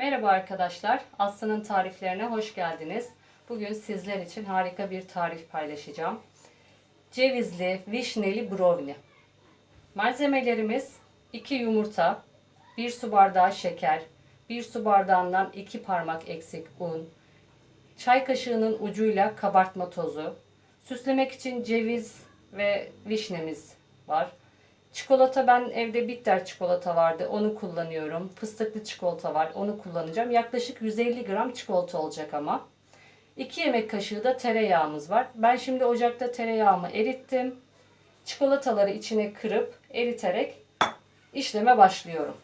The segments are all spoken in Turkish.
Merhaba arkadaşlar, Aslı'nın tariflerine hoş geldiniz. Bugün sizler için harika bir tarif paylaşacağım. Cevizli, vişneli brownie. Malzemelerimiz 2 yumurta, 1 su bardağı şeker, 1 su bardağından 2 parmak eksik un, çay kaşığının ucuyla kabartma tozu, süslemek için ceviz ve vişnemiz var. Çikolata ben evde bitter çikolata vardı. Onu kullanıyorum. Fıstıklı çikolata var. Onu kullanacağım. Yaklaşık 150 gram çikolata olacak ama. 2 yemek kaşığı da tereyağımız var. Ben şimdi ocakta tereyağımı erittim. Çikolataları içine kırıp eriterek işleme başlıyorum.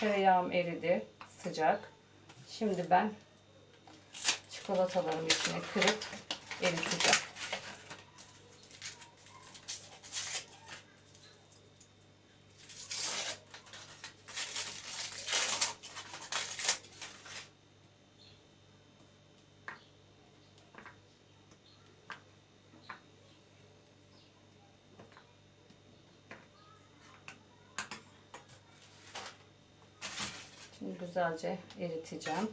Tereyağım eridi. Sıcak. Şimdi ben çikolatalarımı içine kırıp eriteceğim. Şimdi güzelce eriteceğim.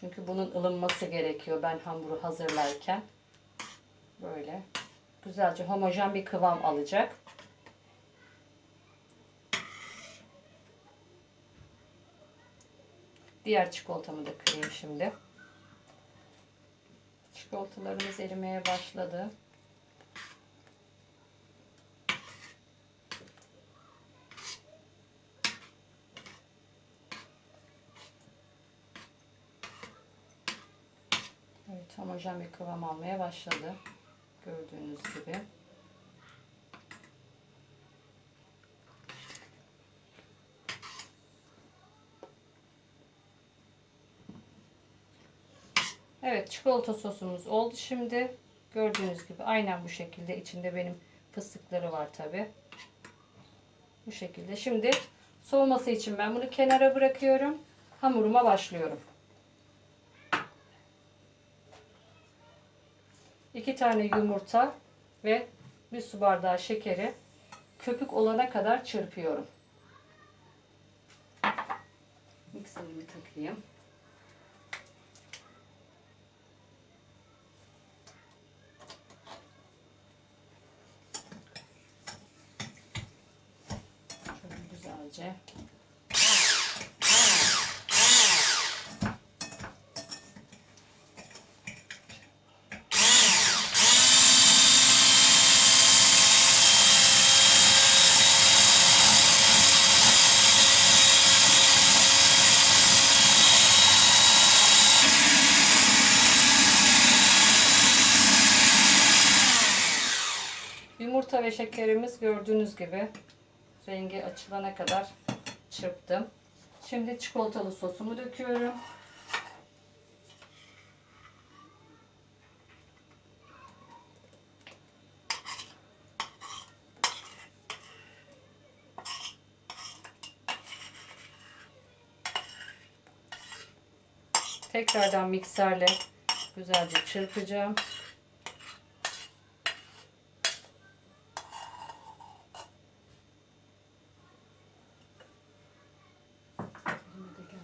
Çünkü bunun ılınması gerekiyor ben hamuru hazırlarken. Böyle güzelce homojen bir kıvam alacak. Diğer çikolatamı da kırayım şimdi. Çikolatalarımız erimeye başladı. Evet homojen bir kıvam almaya başladı. Gördüğünüz gibi. Evet çikolata sosumuz oldu şimdi. Gördüğünüz gibi aynen bu şekilde. içinde benim fıstıkları var tabi. Bu şekilde. Şimdi soğuması için ben bunu kenara bırakıyorum. Hamuruma başlıyorum. 2 tane yumurta ve bir su bardağı şekeri köpük olana kadar çırpıyorum. Mikserimi takayım. Şöyle güzelce Yumurta ve şekerimiz gördüğünüz gibi rengi açılana kadar çırptım. Şimdi çikolatalı sosumu döküyorum. Tekrardan mikserle güzelce çırpacağım. Elime de geldi.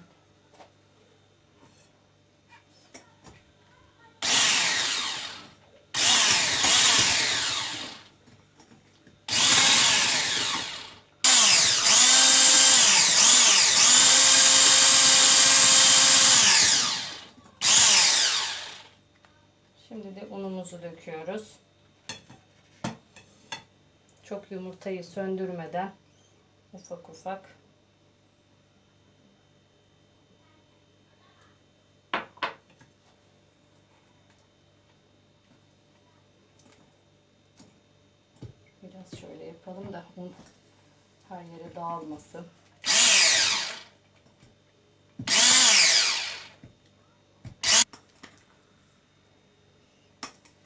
Şimdi unumuzu döküyoruz. Çok yumurtayı söndürmeden ufak ufak Biraz şöyle yapalım da un her yere dağılmasın.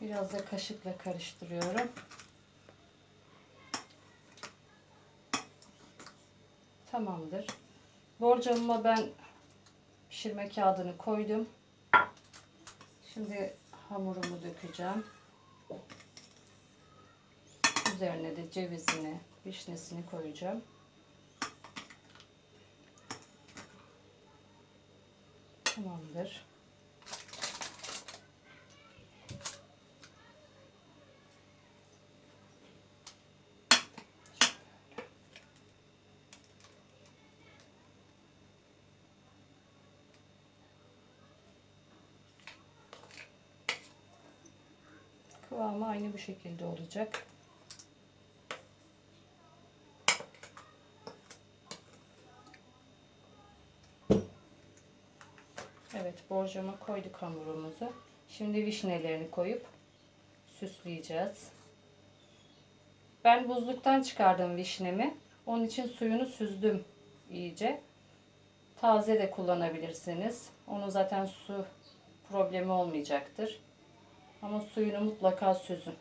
Biraz da kaşıkla karıştırıyorum. Tamamdır. Borcamıma ben pişirme kağıdını koydum. Şimdi hamurumu dökeceğim. Üzerine de cevizini vişnesini koyacağım. Tamamdır. Kıvamı aynı bu şekilde olacak. Evet borcama koyduk hamurumuzu. Şimdi vişnelerini koyup süsleyeceğiz. Ben buzluktan çıkardım vişnemi. Onun için suyunu süzdüm iyice. Taze de kullanabilirsiniz. Onun zaten su problemi olmayacaktır. Ama suyunu mutlaka süzün.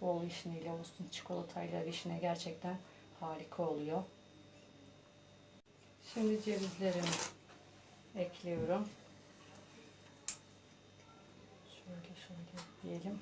Bol vişneyle olsun, çikolatayla vişne gerçekten harika oluyor. Şimdi cevizlerimi ekliyorum. Şöyle şöyle diyelim.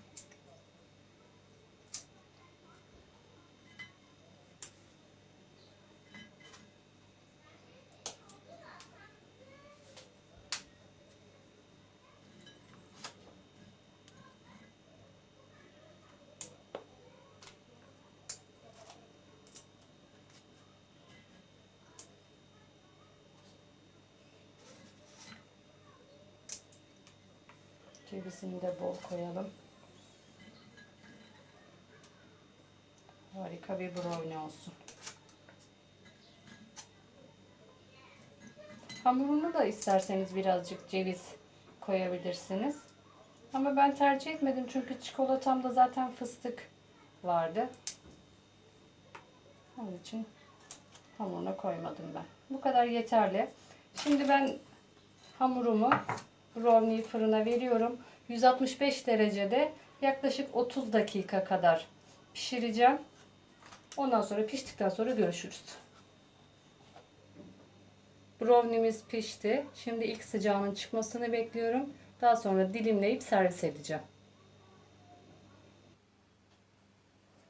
Cevizini de bol koyalım. Harika bir brownie olsun. Hamurunu da isterseniz birazcık ceviz koyabilirsiniz. Ama ben tercih etmedim çünkü çikolatamda zaten fıstık vardı. Onun için hamuruna koymadım ben. Bu kadar yeterli. Şimdi ben hamurumu brownie'yi fırına veriyorum. 165 derecede yaklaşık 30 dakika kadar pişireceğim. Ondan sonra piştikten sonra görüşürüz. Brownie'miz pişti. Şimdi ilk sıcağının çıkmasını bekliyorum. Daha sonra dilimleyip servis edeceğim.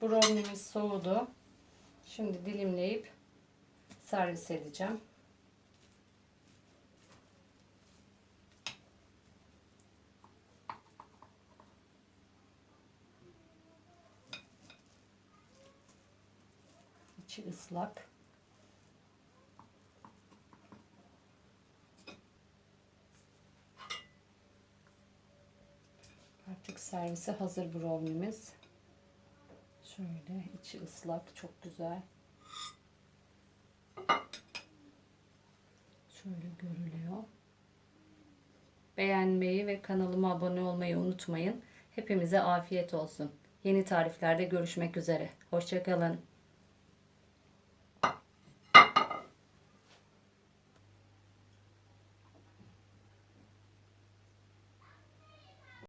Brownie'miz soğudu. Şimdi dilimleyip servis edeceğim. İçi ıslak. Artık servise hazır brownie'miz. Şöyle içi ıslak, çok güzel. Şöyle görülüyor. Beğenmeyi ve kanalıma abone olmayı unutmayın. Hepimize afiyet olsun. Yeni tariflerde görüşmek üzere. Hoşçakalın.